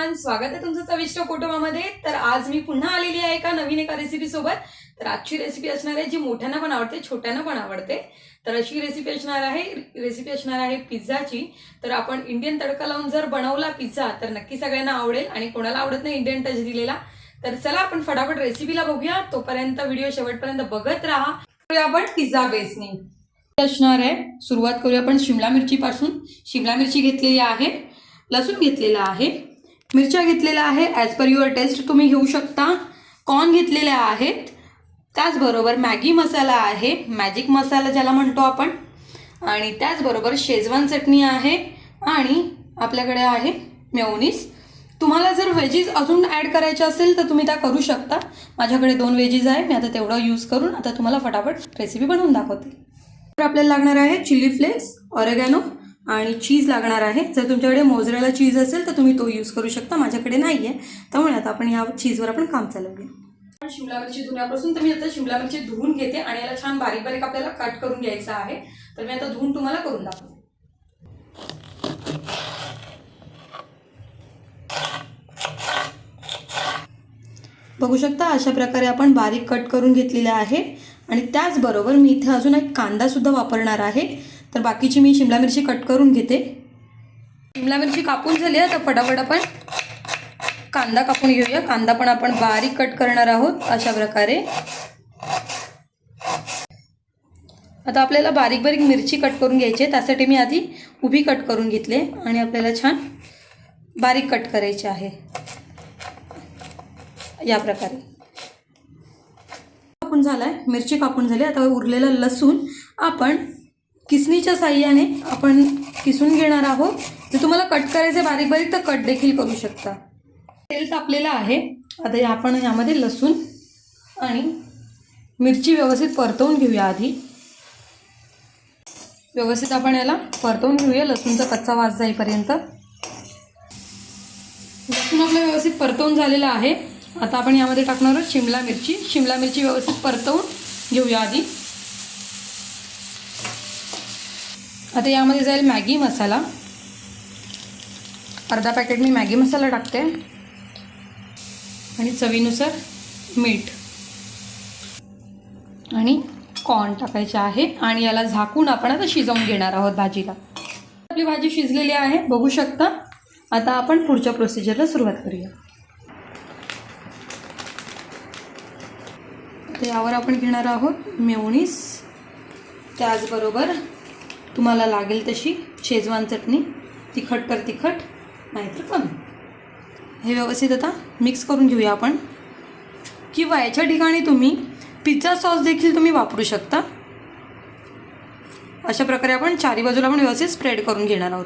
स्वागत आहे तुमचं चविष्ट कुटुंबामध्ये. तर आज मी पुन्हा आलेली आहे एका नवीन एका रेसिपी सोबत. तर आजची रेसिपी असणार आहे जी मोठ्यांना पण आवडते छोट्यांना पण आवडते. तर अशी रेसिपी असणार आहे रेसिपी असणार आहे पिझ्झाची. तर आपण इंडियन तडका लावून जर बनवला पिझ्झा तर नक्की सगळ्यांना आवडेल आणि कोणाला आवडत नाही इंडियन टच दिलेला. तर चला आपण फटाफट रेसिपीला बघूया. तोपर्यंत व्हिडिओ शेवटपर्यंत बघत राहा. करूया आपण पिझ्झा बेसनी. असणार आहे. सुरुवात करूया आपण शिमला मिरची पासून शिमला मिरची घेतलेली आहे. लसूण घेतलेला आहे. मिरच्या घेतलेल्या आहे ॲज पर युअर टेस्ट तुम्ही घेऊ शकता. कॉर्न घेतलेल्या आहेत. त्याचबरोबर मॅगी मसाला आहे. मॅजिक मसाला ज्याला म्हणतो आपण. आणि त्याचबरोबर शेजवान चटणी आहे. आणि आपल्याकडे आहे मेओनीस तुम्हाला जर व्हेजीज अजून ॲड करायचे असेल तर तुम्ही त्या करू शकता. माझ्याकडे दोन व्हेजीज आहे. मी आता तेवढं यूज करून आता तुम्हाला फटाफट रेसिपी बनवून दाखवते. तर आपल्याला लागणार आहे चिली फ्लेक्स ऑरेगॅनो आणि चीज लागणार आहे. जर तुमच्याकडे मोजरेला चीज असेल तर तुम्ही तो यूज करू शकता. माझ्याकडे नाही आहे त्यामुळे आता आपण या चीजवर आपण काम चालवूया. आपण शिमला मिरची धुण्यापासून तर मी आता शिमला मिरची धुवून घेते आणि याला छान बारीक बारीक आपल्याला कट करून घ्यायचं आहे. तर मी आता धुवून तुम्हाला करून दाखवते. बघू शकता अशा प्रकारे आपण बारीक कट करून घेतलेले आहे. आणि त्याचबरोबर मी इथे अजून एक कांदासुद्धा वापरणार आहे. तर बाकीची मी शिमला मिरची कट करून घेते. शिमला मिरची कापून झाली आहे तर फटाफट आपण कांदा कापून घेऊया. कांदा पण आपण बारीक कट करणार आहोत अशा प्रकारे. आता आपल्याला बारीक बारीक मिरची कट करून घ्यायची आहे त्यासाठी मी आधी उभी कट करून घेतले आणि आपल्याला छान बारीक कट करायचे आहे. या प्रकारे. कापून आहे मिरची कापून झाली आता उरलेला लसूण आपण किसणीच्या साह्याने आपण किसून घेणार आहोत. जर तुम्हाला कट करायचे बारीक बारीक तर कट देखील करू शकता. तेल तापलेलं आहे. आता आपण यामध्ये लसूण आणि मिरची व्यवस्थित परतवून घेऊया आधी. व्यवस्थित आपण याला परतवून घेऊया. लसूणचा कच्चा वास जाईपर्यंत. लसूण आपलं व्यवस्थित परतवून झालेलं आहे. आता आपण यामध्ये टाकणार आहोत शिमला मिरची. शिमला मिरची व्यवस्थित परतवून घेऊया आधी. आता यामध्ये जाईल मॅगी मसाला. अर्धा पॅकेट मी मॅगी मसाला टाकते. आणि चवीनुसार मीठ. आणि कॉर्न टाकायचे आहे. आणि याला झाकून आपण आता शिजवून घेणार आहोत भाजीला. आपली भाजी शिजलेली आहे. बघू शकता. आता आपण पुढच्या प्रोसिजरला सुरुवात करूया. तर यावर आपण घेणार आहोत मेवणीस त्याचबरोबर तुम्हाला लागेल तशी शेजवान चटणी तिखट तर तिखट नाहीतर कमी. हे व्यवस्थित आता मिक्स करून घेऊया आपण. किंवा याच्या ठिकाणी तुम्ही पिझ्झा सॉस देखील तुम्ही वापरू शकता. अशा प्रकारे आपण चारी बाजूला पण व्यवस्थित स्प्रेड करून घेणार आहोत.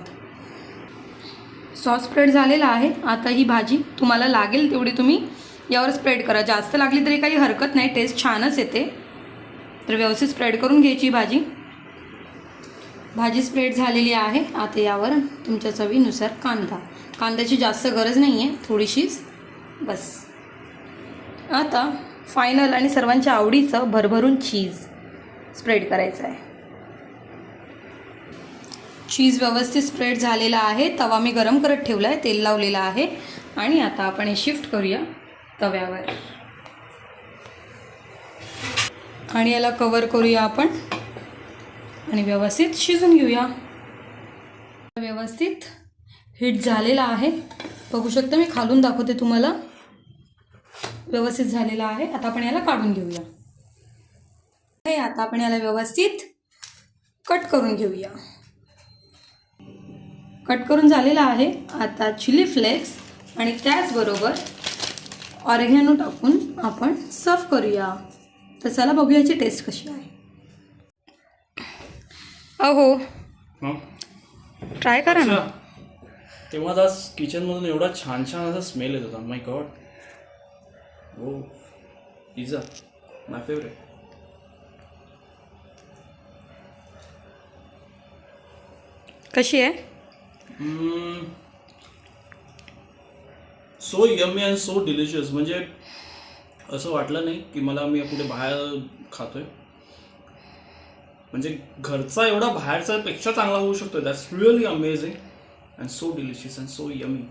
सॉस स्प्रेड झालेला आहे. आता ही भाजी तुम्हाला लागेल तेवढी तुम्ही यावर स्प्रेड करा. जास्त लागली तरी काही हरकत नाही. टेस्ट छानच येते. तर व्यवस्थित स्प्रेड करून घ्यायची भाजी. भाजी स्प्रेड झालेली आहे. आता यावर तुमच्या चवीनुसार कांदा. कांद्याची जास्त गरज नाही आहे थोडीशीच बस. आता फायनल आणि सर्वांच्या आवडीचं भरभरून चीज स्प्रेड करायचं आहे. चीज व्यवस्थित स्प्रेड झालेला आहे. तवा मी गरम करत ठेवला आहे तेल लावलेलं आहे. आणि आता आपण हे शिफ्ट करूया तव्यावर. आणि याला कवर करूया आपण. आणि व्यवस्थित शिजून घेऊया. व्यवस्थित हिट झालेला आहे. बघू शकता मी खालून दाखवते तुम्हाला. व्यवस्थित झालेला आहे. आता आपण याला काढून घेऊया. हे आता आपण याला व्यवस्थित कट करून घेऊया. कट करून झालेला आहे. आता चिली फ्लेक्स आणि त्याचबरोबर ऑरेगॅनो टाकून आपण सर्व करूया. तर चला बघूया याची टेस्ट कशी आहे. अहो. हं? ट्राय करा ना. तेव्हा आज किचनमधून एवढा छान छान असा स्मेल येत होता. माय गॉड हो पिझ्झा माय फेवरेट कशी आहे? So yummy and so delicious म्हणजे असं वाटलं नाही की मला मी कुठे बाहेर खातोय. म्हणजे घरचा एवढा बाहेरचा पेक्षा चांगला होऊ शकतो that's really amazing and so delicious and so yummy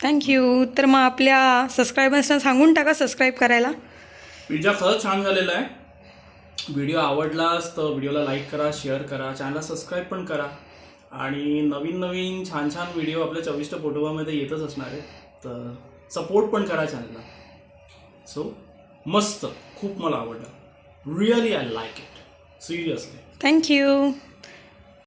thank you तर मग आपल्या सबस्क्रायबर्सना सांगून टाका सबस्क्राईब करायला. पिझ्झा खरंच छान झालेला आहे. व्हिडिओ आवडलास तर व्हिडिओला लाईक करा शेअर करा चॅनलला सबस्क्राईब पण करा. आणि नवीन नवीन छान छान व्हिडिओ आपल्या चविष्ट फोटोमध्ये येतच असणार आहे. तर सपोर्ट पण करा चॅनलला सो मस्त. खूप मला आवडलं. Really I like it seriously thank you